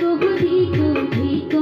ধিকো ধিকো ধিকো